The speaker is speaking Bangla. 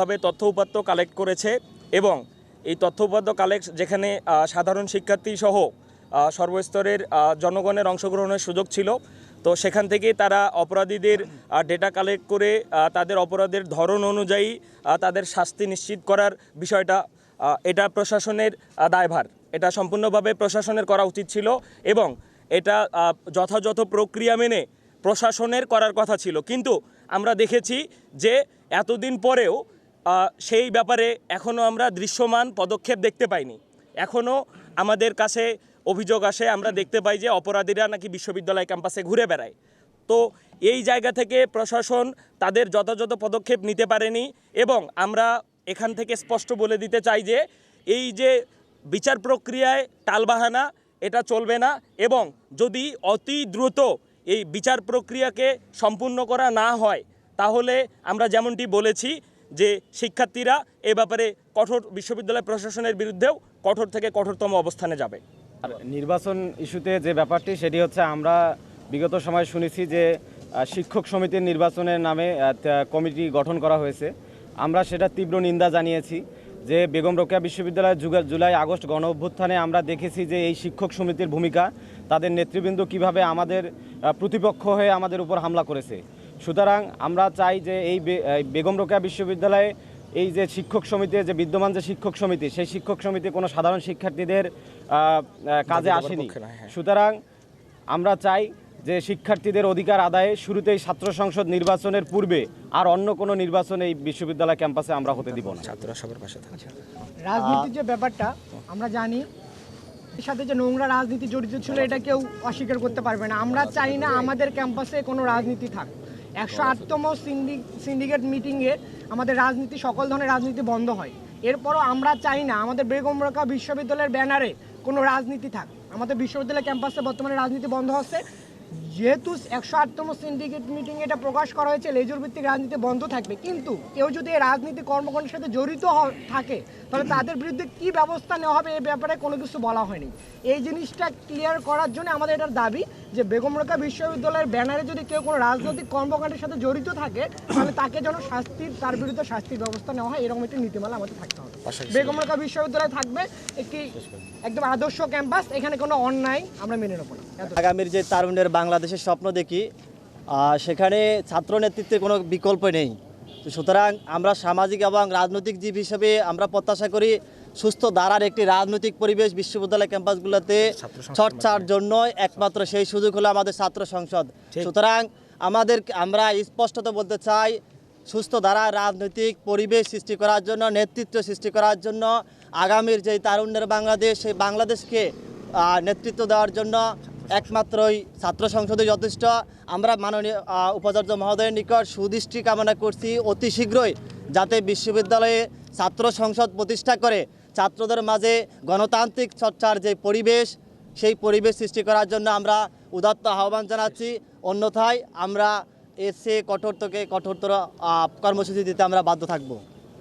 ভাবে তথ্য উপাত্ত কালেক্ট করেছে এবং এই তথ্য উপাত্ত কালেক্ট যেখানে সাধারণ শিক্ষার্থী সহ সর্বস্তরের জনগণের অংশগ্রহণের সুযোগ ছিল। তো সেখান থেকে তারা অপরাধীদের ডেটা কালেক্ট করে তাদের অপরাধের ধরন অনুযায়ী তাদের শাস্তি নিশ্চিত করার বিষয়টা এটা প্রশাসনের দায়ভার। এটা সম্পূর্ণভাবে প্রশাসনের করা উচিত ছিল এবং এটা যথাযথ প্রক্রিয়া মেনে প্রশাসনের করার কথা ছিল। কিন্তু আমরা দেখেছি যে এতদিন পরেও সেই ব্যাপারে এখনও আমরা দৃশ্যমান পদক্ষেপ দেখতে পাইনি। এখনও আমাদের কাছে অভিযোগ আসে, আমরা দেখতে পাই যে অপরাধীরা নাকি বিশ্ববিদ্যালয় ক্যাম্পাসে ঘুরে বেড়ায়। তো এই জায়গা থেকে প্রশাসন তাদের যথাযথ পদক্ষেপ নিতে পারেনি এবং আমরা এখান থেকে স্পষ্ট বলে দিতে চাই যে এই যে বিচার প্রক্রিয়ায় টালবাহানা, এটা চলবে না এবং যদি অতি দ্রুত এই বিচার প্রক্রিয়াকে সম্পূর্ণ করা না হয়, তাহলে আমরা যেমনটি বলেছি যে শিক্ষার্থীরা এ ব্যাপারে কঠোর বিশ্ববিদ্যালয় প্রশাসনের বিরুদ্ধেও কঠোর থেকে কঠোরতম অবস্থানে যাবে। আর নির্বাচন ইস্যুতে যে ব্যাপারটি, সেটি হচ্ছে আমরা বিগত সময় শুনেছি যে শিক্ষক সমিতির নির্বাচনের নামে কমিটি গঠন করা হয়েছে। আমরা সেটা তীব্র নিন্দা জানিয়েছি যে, বেগম রোকেয়া বিশ্ববিদ্যালয়ের যুগের জুলাই আগস্ট গণ অভ্যুত্থানে আমরা দেখেছি যে, এই শিক্ষক সমিতির ভূমিকা, তাদের নেতৃবৃন্দ কীভাবে আমাদের প্রতিপক্ষ হয়ে আমাদের উপর হামলা করেছে। সুতরাং আমরা চাই যে এই বে- এই বেগম রোকেয়া বিশ্ববিদ্যালয়ে এই যে শিক্ষক সমিতি যে বিদ্যমান যে শিক্ষক সমিতি সেই শিক্ষক সমিতি কোনো সাধারণ শিক্ষার্থীদের কাজে আসেনি। হ্যাঁ। সুতরাং আমরা চাই যে শিক্ষার্থীদের অধিকার আদায়ে শুরুতেই ছাত্র সংসদ নির্বাচনের পূর্বে আর অন্য কোনো নির্বাচন এই বিশ্ববিদ্যালয় ক্যাম্পাসে আমরা হতে দিব না। ছাত্ররা সবার পাশে থাকছে। রাজনীতির যে ব্যাপারটা আমরা জানি এর সাথে যে নোংরা রাজনীতি জড়িত ছিল এটা কেউ অস্বীকার করতে পারবে না। আমরা চাই না আমাদের ক্যাম্পাসে কোনো রাজনীতি থাক। একশো আটতম সিন্ডিকেট মিটিংয়ে আমাদের রাজনীতি সকল ধরনের রাজনীতি বন্ধ হয়। এরপরও আমরা চাই না আমাদের বেগম রোকা বিশ্ববিদ্যালয়ের ব্যানারে কোনো রাজনীতি থাক। আমাদের বিশ্ববিদ্যালয় ক্যাম্পাসে বর্তমানে রাজনীতি বন্ধ হচ্ছে। যেহেতু একশো আটতম সিন্ডিকেট মিটিং এটা প্রকাশ করা হয়েছে লেজুর ভিত্তিক রাজনীতি বন্ধ থাকবে। কিন্তু কেউ যদি এই রাজনীতি কর্মকাণ্ডের সাথে জড়িত থাকে, তাহলে তাদের বিরুদ্ধে কি ব্যবস্থা নেওয়া হবে এই ব্যাপারে কোনো কিছু বলা হয়নি। এই জিনিসটা ক্লিয়ার করার জন্য আমাদের এটার দাবি যে বেগম রোকা বিশ্ববিদ্যালয়ের ব্যানারে যদি কেউ কোনো রাজনৈতিক কর্মকাণ্ডের সাথে জড়িত থাকে, তাহলে তাকে যেন শাস্তির, তার বিরুদ্ধে শাস্তির ব্যবস্থা নেওয়া হয়, এরকম একটি নীতিমালা আমাদের থাকতে হবে। বেগম রোকা বিশ্ববিদ্যালয় থাকবে একটি একদম আদর্শ ক্যাম্পাস এখানে কোনো অন্যায় আমরা মেনে নেব আগামীর যে তারুণের বাংলাদেশের স্বপ্ন দেখি সেখানে ছাত্র নেতৃত্বের কোনো বিকল্প নেই। তো সুতরাং আমরা সামাজিক এবং রাজনৈতিক জীব হিসেবে আমরা প্রত্যাশা করি সুস্থ ধারার একটি রাজনৈতিক পরিবেশ বিশ্ববিদ্যালয় ক্যাম্পাসগুলোতে চর্চার জন্য একমাত্র সেই সুযোগ হলো আমাদের ছাত্র সংসদ। সুতরাং আমাদের আমরা স্পষ্টত বলতে চাই সুস্থ ধারা, রাজনৈতিক পরিবেশ সৃষ্টি করার জন্য, নেতৃত্ব সৃষ্টি করার জন্য, আগামীর যে তারুণ্যের বাংলাদেশ, সেই বাংলাদেশকে নেতৃত্ব দেওয়ার জন্য একমাত্রই ছাত্র সংসদে যথেষ্ট। আমরা মাননীয় উপাচার্য মহোদয়ের নিকট সুদৃষ্টি কামনা করছি। অতি শীঘ্রই যাতে বিশ্ববিদ্যালয়ে ছাত্র সংসদ প্রতিষ্ঠা করে, ছাত্রদের মাঝে গণতান্ত্রিক চর্চার যে পরিবেশ, সেই পরিবেশ সৃষ্টি করার জন্য আমরা উদাত্ত আহ্বান জানাচ্ছি। অন্যথায় আমরা এসে কঠোর থেকে কঠোরতর কর্মসূচি দিতে আমরা বাধ্য থাকব।